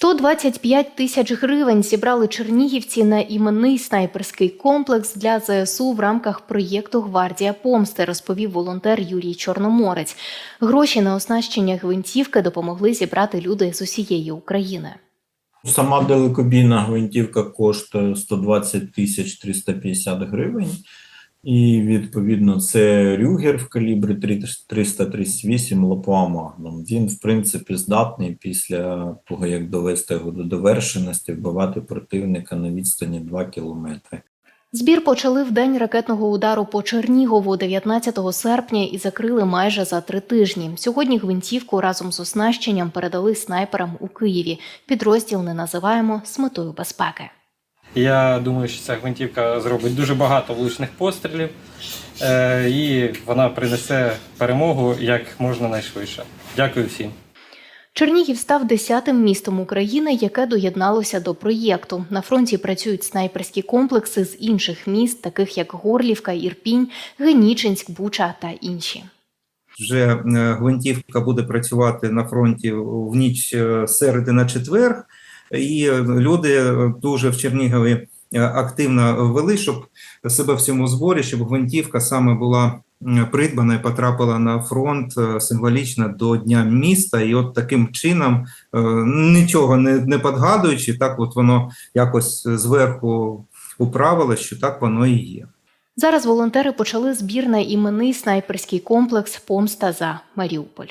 125 тисяч гривень зібрали чернігівці на іменний снайперський комплекс для ЗСУ в рамках проєкту Гвардія помсти, розповів волонтер Юрій Чорноморець. Гроші на оснащення гвинтівки допомогли зібрати люди з усієї України. Сама далекобійна гвинтівка коштує 120 тисяч 350 гривень. І відповідно це рюгер в калібрі 338 Лопуа Магнум. Він, в принципі, здатний після того, як довести його до довершеності, вбивати противника на відстані 2 кілометри. Збір почали в день ракетного удару по Чернігову 19 серпня і закрили майже за три тижні. Сьогодні гвинтівку разом з оснащенням передали снайперам у Києві. Підрозділ не називаємо з безпеки. Я думаю, що ця гвинтівка зробить дуже багато влучних пострілів, е, і вона принесе перемогу як можна найшвидше. Дякую всім. Чернігів став десятим містом України, яке доєдналося до проєкту. На фронті працюють снайперські комплекси з інших міст, таких як Горлівка, Ірпінь, Генічинськ, Буча та інші. вже е, гвинтівка буде працювати на фронті в ніч е, середи на четвер, і е, люди дуже в Чернігові е, активно вели, щоб себе в цьому зборі, щоб гвинтівка саме була придбана і потрапила на фронт е, символічно до Дня міста. І от таким чином, е, нічого не, не подгадуючи, так от воно якось зверху управилось, що так воно і є. Зараз волонтери почали збір на іменний снайперський комплекс Помста за Маріуполь.